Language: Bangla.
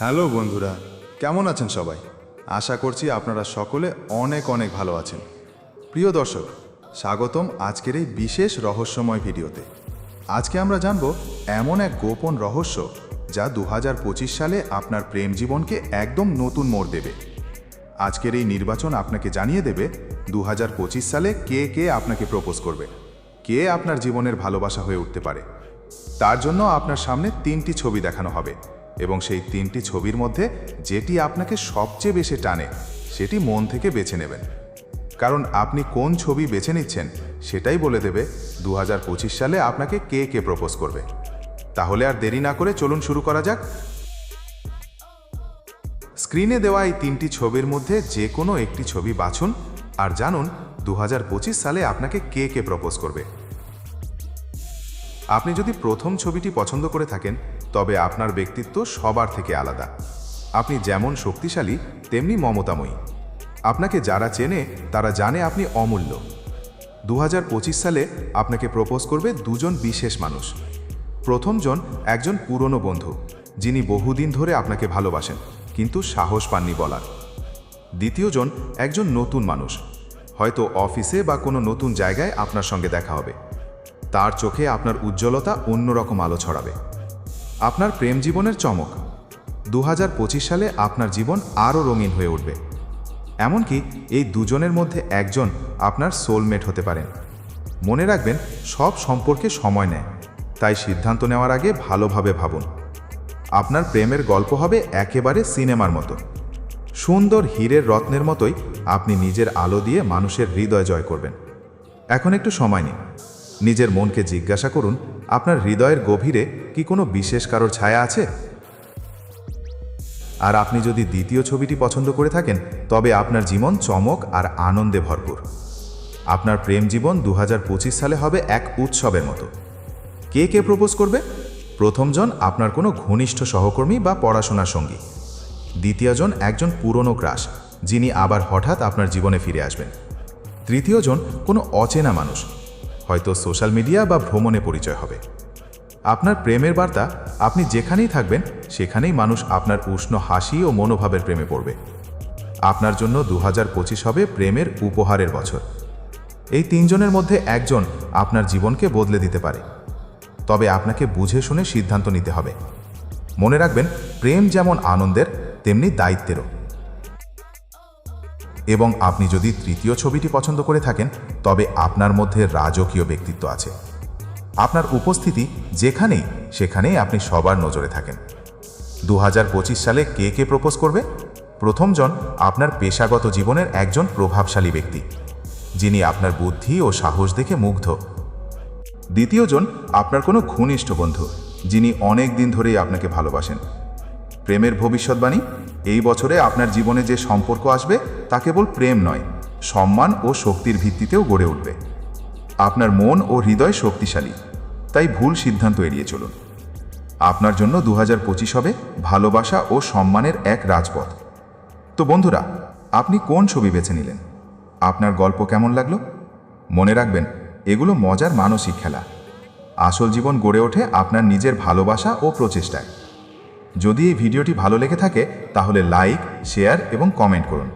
হ্যালো বন্ধুরা, কেমন আছেন সবাই? আশা করছি আপনারা সকলে অনেক অনেক ভালো আছেন। প্রিয় দর্শক, স্বাগতম আজকের এই বিশেষ রহস্যময় ভিডিওতে। আজকে আমরা জানব এমন এক গোপন রহস্য যা দু হাজার পঁচিশ সালে আপনার প্রেম জীবনকে একদম নতুন মোড় দেবে। আজকের এই নির্বাচন আপনাকে জানিয়ে দেবে দু হাজার পঁচিশ সালে কে কে আপনাকে প্রপোজ করবে, কে আপনার জীবনের ভালোবাসা হয়ে উঠতে পারে তার জন্য আপনার সামনে তিনটি ছবি দেখানো হবে এবং সেই তিনটি ছবির মধ্যে যেটি আপনাকে সবচেয়ে বেশি টানে, সেটি মন থেকে বেছে নেবেন। কারণ আপনি কোন ছবি বেছে নিচ্ছেন সেটাই বলে দেবে দু হাজার পঁচিশ সালে আপনাকে কে কে প্রপোজ করবে। তাহলে আর দেরি না করে চলুন শুরু করা যাক। স্ক্রিনে দেওয়া এই তিনটি ছবির মধ্যে যে কোনো একটি ছবি বাছুন আর জানুন দু হাজার পঁচিশ সালে আপনাকে কে কে প্রপোজ করবে। আপনি যদি প্রথম ছবিটি পছন্দ করে থাকেন, তবে আপনার ব্যক্তিত্ব সবার থেকে আলাদা। আপনি যেমন শক্তিশালী, তেমনি মমতাময়ী। আপনাকে যারা চেনে, তারা জানে আপনি অমূল্য। দু হাজার পঁচিশ সালে আপনাকে প্রপোজ করবে দুজন বিশেষ মানুষ। প্রথমজন একজন পুরনো বন্ধু, যিনি বহুদিন ধরে আপনাকে ভালোবাসেন, কিন্তু সাহস পাননি বলার। দ্বিতীয়জন একজন নতুন মানুষ। হয়তো অফিসে বা কোনো নতুন জায়গায় আপনার সঙ্গে দেখা হবে। তার চোখে আপনার উজ্জ্বলতা অন্যরকম আলো ছড়াবে। আপনার প্রেম জীবনের চমক। দু হাজার পঁচিশ সালে আপনার জীবন আরও রঙিন হয়ে উঠবে। এমনকি এই দুজনের মধ্যে একজন আপনার সোলমেট হতে পারেন। মনে রাখবেন, সব সম্পর্কে সময় নেয়। তাই সিদ্ধান্ত নেওয়ার আগে ভালোভাবে ভাবুন। আপনার প্রেমের গল্প হবে একেবারে সিনেমার মতো। সুন্দর হীরের রত্নের মতোই আপনি নিজের আলো দিয়ে মানুষের হৃদয় জয় করবেন। এখন একটু সময় নিন। নিজের মনকে জিজ্ঞাসা করুন, আপনার হৃদয়ের গভীরে কি কোনো বিশেষ কারোর ছায়া আছে? আর আপনি যদি দ্বিতীয় ছবিটি পছন্দ করে থাকেন, তবে আপনার জীবন চমক আর আনন্দে ভরপুর। আপনার প্রেম জীবন দু হাজার পঁচিশ সালে হবে এক উৎসবের মতো। কে কে প্রপোজ করবে? প্রথমজন আপনার কোনো ঘনিষ্ঠ সহকর্মী বা পড়াশোনার সঙ্গী। দ্বিতীয়জন একজন পুরনো ক্রাশ, যিনি আবার হঠাৎ আপনার জীবনে ফিরে আসবেন। তৃতীয়জন কোনো অচেনা মানুষ হয়তো সোশ্যাল মিডিয়া বা ভ্রমণে পরিচয় হবে। আপনার প্রেমের বার্তা, আপনি যেখানেই থাকবেন, সেখানেই মানুষ আপনার উষ্ণ হাসি ও মনোভাবের প্রেমে পড়বে। আপনার জন্য দু হাজার পঁচিশ হবে প্রেমের উপহারের বছর। এই তিনজনের মধ্যে একজন আপনার জীবনকে বদলে দিতে পারে। তবে আপনাকে বুঝে শুনে সিদ্ধান্ত নিতে হবে। মনে রাখবেন, প্রেম যেমন আনন্দের, তেমনি দায়িত্বেরও। এবং আপনি যদি তৃতীয় ছবিটি পছন্দ করে থাকেন, তবে আপনার মধ্যে রাজকীয় ব্যক্তিত্ব আছে। আপনার উপস্থিতি যেখানেই, সেখানেই আপনি সবার নজরে থাকেন। দু হাজার পঁচিশ সালে কে কে প্রপোজ করবে? প্রথমজন আপনার পেশাগত জীবনের একজন প্রভাবশালী ব্যক্তি, যিনি আপনার বুদ্ধি ও সাহস দেখে মুগ্ধ। দ্বিতীয়জন আপনার কোনো ঘনিষ্ঠ বন্ধু, যিনি অনেক দিন ধরেই আপনাকে ভালোবাসেন। প্রেমের ভবিষ্যৎবাণী এই বছরে আপনার জীবনে যে সম্পর্ক আসবে তা কেবল প্রেম নয়, সম্মান ও শক্তির ভিত্তিতেও গড়ে উঠবে। আপনার মন ও হৃদয় শক্তিশালী, তাই ভুল সিদ্ধান্ত এড়িয়ে চলুন। আপনার জন্য দু হাজার পঁচিশ হবে ভালোবাসা ও সম্মানের এক রাজপথ। তো বন্ধুরা, আপনি কোন ছবি বেছে নিলেন? আপনার গল্প কেমন লাগল? মনে রাখবেন, এগুলো মজার মানসিক খেলা। আসল জীবন গড়ে ওঠে আপনার নিজের ভালোবাসা ও প্রচেষ্টায়। যদি এই ভিডিওটি ভালো লেগে থাকে তাহলে লাইক শেয়ার এবং কমেন্ট করুন।